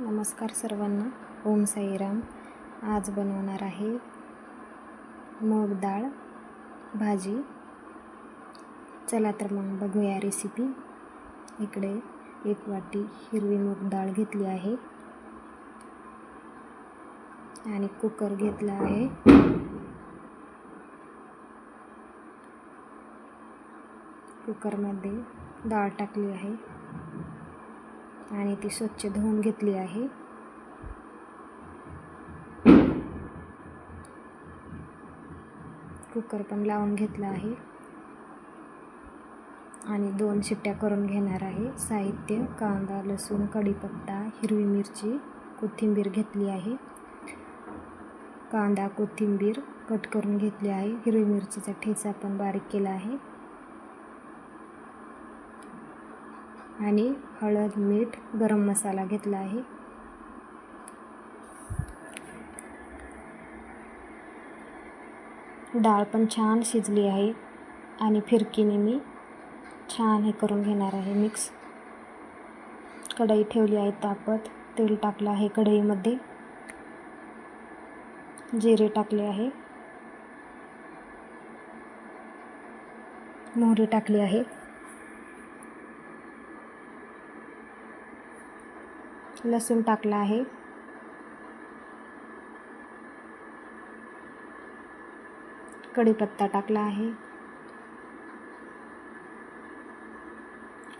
नमस्कार सर्वांना. ओम साईराम. आज बनवणार आहे मूग डाळ भाजी. चला तर मग बघूया रेसिपी इकडे एक वाटी हिरवी मूग डाळ घेतली आहे. आणि कुकर घेतला आहे. कुकरमध्ये डाळ टाकली आहे. आणि ती स्वच्छ धुवून घेतली आहे. कुकर पण लावून घेतला आहे. आणि दोन शिट्ट्या करून घेणार आहे. साहित्य कांदा लसूण कढीपत्ता हिरवी मिरची कोथिंबीर घेतली आहे. कांदा कोथिंबीर कट करून घेतली आहे. हिरवी मिरचीचा ठेचा पण बारीक केला आहे. आणि हळद मीठ गरम मसाला घेतला आहे. डाळ पण छान शिजली आहे आणि फिरकीने मी छान हे करून घेणार आहे मिक्स. कढई ठेवली आहे तापत. तेल टाकलं आहे कढईमध्ये. जिरे टाकले आहे. मोहरी टाकली आहे. लसूण टाकला आहे. कढीपत्ता टाकला आहे.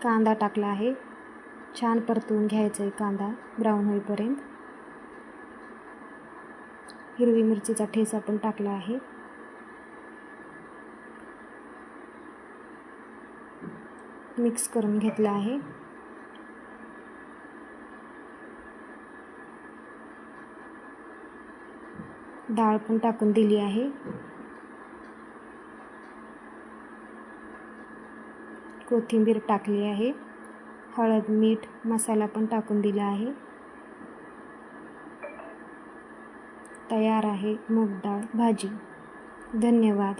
कांदा टाकला आहे. छान परतून घ्यायचं आहे कांदा ब्राऊन होईपर्यंत. हिरवी मिरचीचा ठेचा पण टाकला आहे. मिक्स करून घेतला आहे. डाळ पण टाकून दिली आहे. कोथिंबीर टाकली आहे. हळद मीठ मसाला पण टाकून दिला आहे. तयार आहे मूग डाळ भाजी. धन्यवाद.